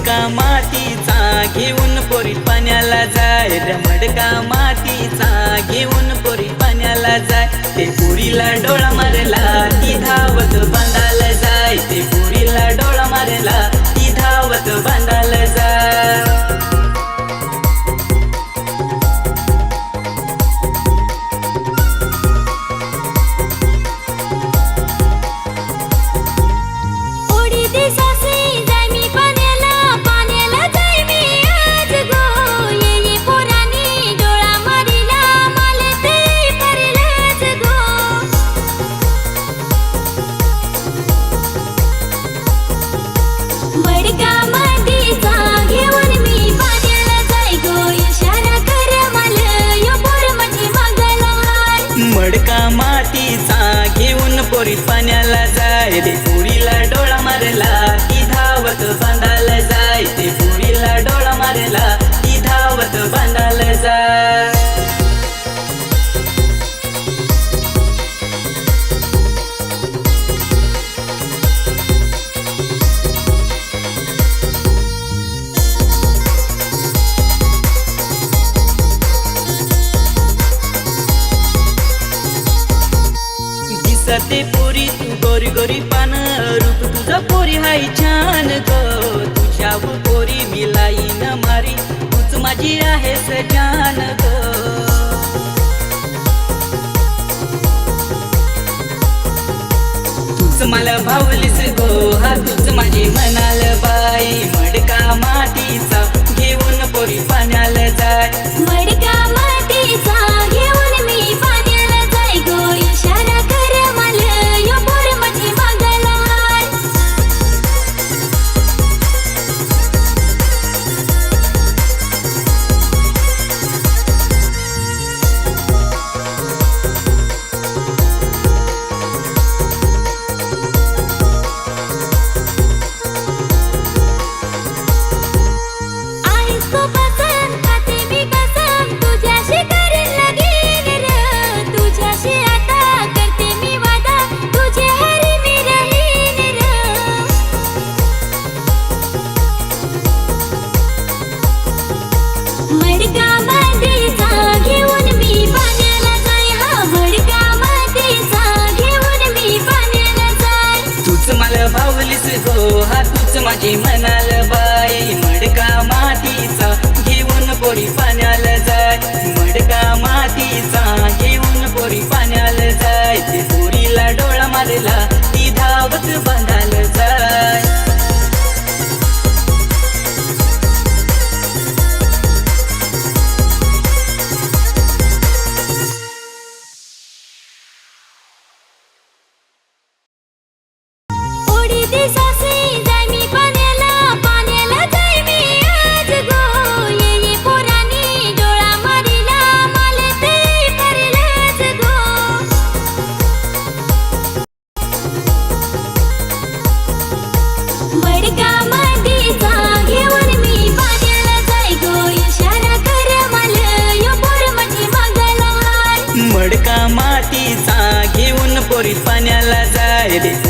मडका मातीचा घेऊन पोरी पाण्याला जाय. मडका मातीचा घेऊन पोरी पाण्याला जाय. ते पोरीला डोळा मारला ती धावत बन मडका मातीचा घेऊन पोरी पाण्याला जाय रे पुरीला डोळा मारला की धावत बांधा दिसते पोरी तू गोरी गोरी पान रूप तुझा पोरी हाय छान ग. तुझ्या पोरी मी लाईन मारी तूच माझी आहेस जान ग. मला भावलीस गो हा तूच माझी म्हणाल बाई. मडका मातीचा गो हा तूच माझी म्हणाल बाई मडका मातीचा घेऊन पोरी पाण्याला घेऊन पोरी पाण्याला जाय रे